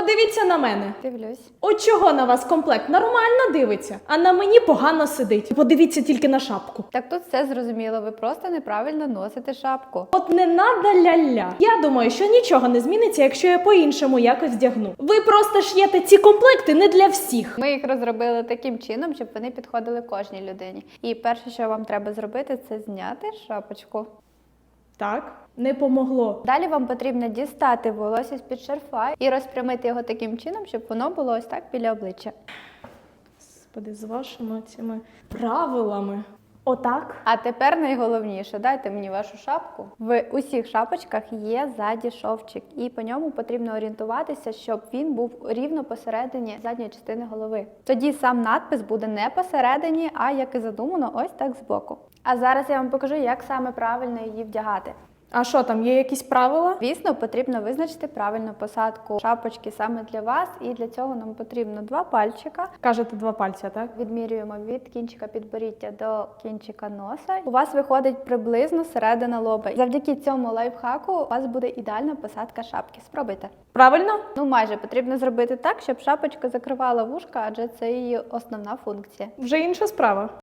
подивіться на мене. Дивлюсь. От чого на вас комплект нормально дивиться, а на мені погано сидить. Подивіться тільки на шапку. Так тут все зрозуміло, ви просто неправильно носите шапку. От не надо ля-ля. Я думаю, що нічого не зміниться, якщо я по-іншому якось вдягну. Ви просто ш'єте ці комплекти не для всіх. Ми їх розробили таким чином, щоб вони підходили кожній людині. І перше, що вам треба зробити, це зняти шапочку. Так, не помогло. Далі вам потрібно дістати волосся з-під шарфа і розпрямити його таким чином, щоб воно було ось так біля обличчя. Господи, з вашими цими правилами. Отак. А тепер найголовніше, дайте мені вашу шапку. В усіх шапочках є ззаді шовчик, і по ньому потрібно орієнтуватися, щоб він був рівно посередині задньої частини голови. Тоді сам надпис буде не посередині, а як і задумано, ось так збоку. А зараз я вам покажу, як саме правильно її вдягати. А що там, є якісь правила? Звісно, потрібно визначити правильну посадку шапочки саме для вас, і для цього нам потрібно два пальчика. Кажете два пальця, так? Відмірюємо від кінчика підборіддя до кінчика носа. У вас виходить приблизно середина лоба. Завдяки цьому лайфхаку у вас буде ідеальна посадка шапки. Спробуйте. Правильно? Ну майже потрібно зробити так, щоб шапочка закривала вушка, адже це її основна функція. Вже інша справа.